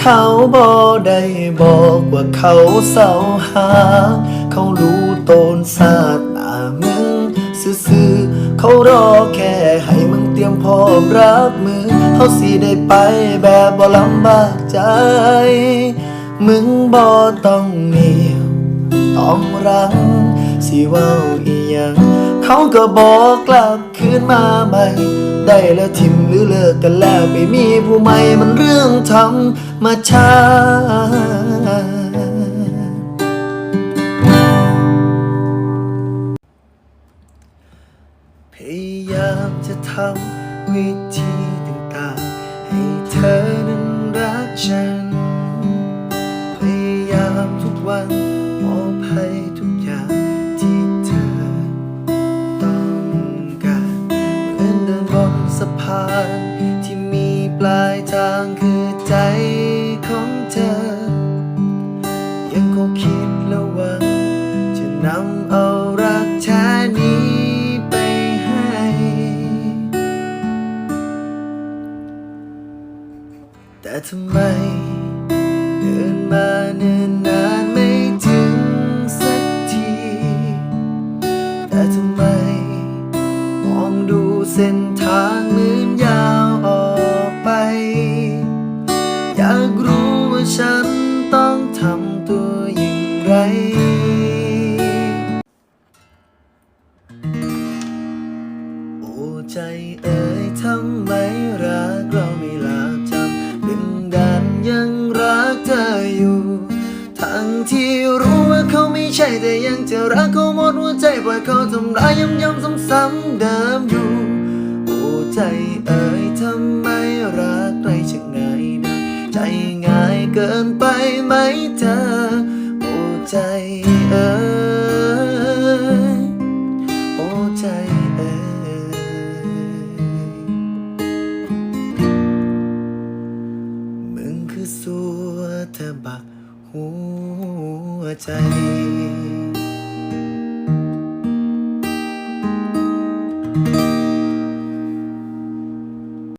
เขาบอกได้บอกว่าเขาเศร้าหา เขารู้ตนศาสตร์หน้ามึงซื่อๆเขารอแค่ให้มึงเตรียมพร้อมรับมือเขาสิได้ไปแบบบ่ลำบากใจ มึงบ่ต้องเหนียวต้องรังสิเว่าอีหยัง เขาก็บอกกลับคืนมาใหม่ ได้แล้วทิมหรือเลิกกันแล้วไปมีผู้ใหม่มันเรื่องทำมาชาพยายามจะทำวิธีต่างๆ ให้เธอนั้นรักฉันาน ที่มีปลายทางคือใจของเธอ ยังคงคิดและหวัง จะนำเอารักแท้นี้ไปให้ แต่ทำไมเดินมาเนิ่นนา ใจเอ๋ยทำไมรักเราไม่ลาบจำดึงดันยังรักเธออยู่ ทั้งที่รู้ว่าเขาไม่ใช่แต่ยังจะรักเขาหมดหัวใจปล่อยเขาทำร้ายย้ำๆซ้ำๆเดิมอยู่โอ้ใจเอ๋ยทำไมรักใครช่างง่ายนะใจง่ายเกินไปไหมเธอโอ้ใจเอ๋ย สัวเธอบักหัวใจ